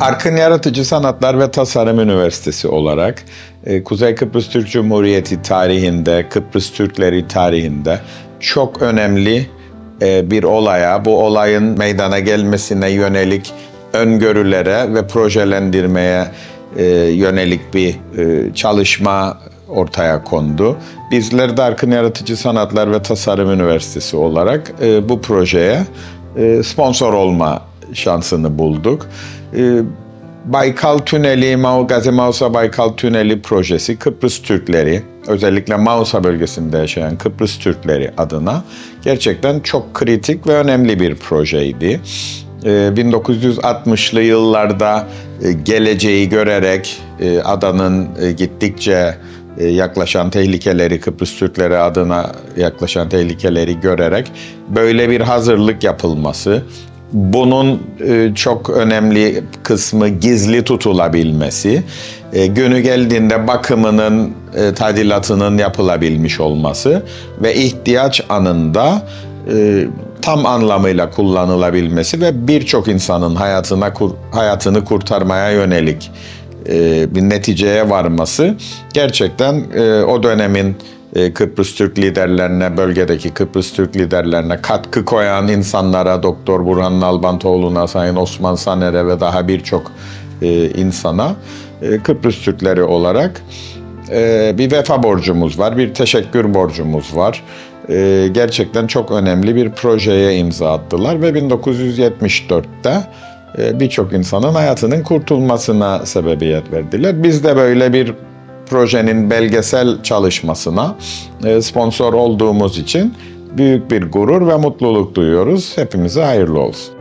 Arkın Yaratıcı Sanatlar ve Tasarım Üniversitesi olarak e, Kuzey Kıbrıs Türk Cumhuriyeti tarihinde, Kıbrıs Türkleri tarihinde çok önemli e, bir olaya, bu olayın meydana gelmesine yönelik öngörülere ve projelendirmeye e, yönelik bir çalışma ortaya kondu. Bizler de Arkın Yaratıcı Sanatlar ve Tasarım Üniversitesi olarak bu projeye sponsor olma şansını bulduk. E, Baykal Tüneli, Gazi Mausa Baykal Tüneli projesi Kıbrıs Türkleri, özellikle Mausa bölgesinde yaşayan Kıbrıs Türkleri adına gerçekten çok kritik ve önemli bir projeydi. E, 1960'lı yıllarda e, geleceği görerek e, adanın e, gittikçe yaklaşan tehlikeleri, Kıbrıs Türkleri adına yaklaşan tehlikeleri görerek böyle bir hazırlık yapılması, bunun e, çok önemli kısmı gizli tutulabilmesi, e, günü geldiğinde bakımının, e, tadilatının yapılabilmiş olması ve ihtiyaç anında tam anlamıyla kullanılabilmesi ve birçok insanın hayatına hayatını kurtarmaya yönelik e, bir neticeye varması gerçekten e, o dönemin e, Kıbrıs Türk liderlerine, bölgedeki Kıbrıs Türk liderlerine katkı koyan insanlara, Doktor Burhan Nalbantoğlu'na, Sayın Osman Saner'e ve daha birçok insana Kıbrıs Türkleri olarak bir vefa borcumuz var, bir teşekkür borcumuz var. Gerçekten çok önemli bir projeye imza attılar ve 1974'te e, birçok insanın hayatının kurtulmasına sebebiyet verdiler. Biz de böyle bir projenin belgesel çalışmasına e, sponsor olduğumuz için büyük bir gurur ve mutluluk duyuyoruz. Hepimize hayırlı olsun.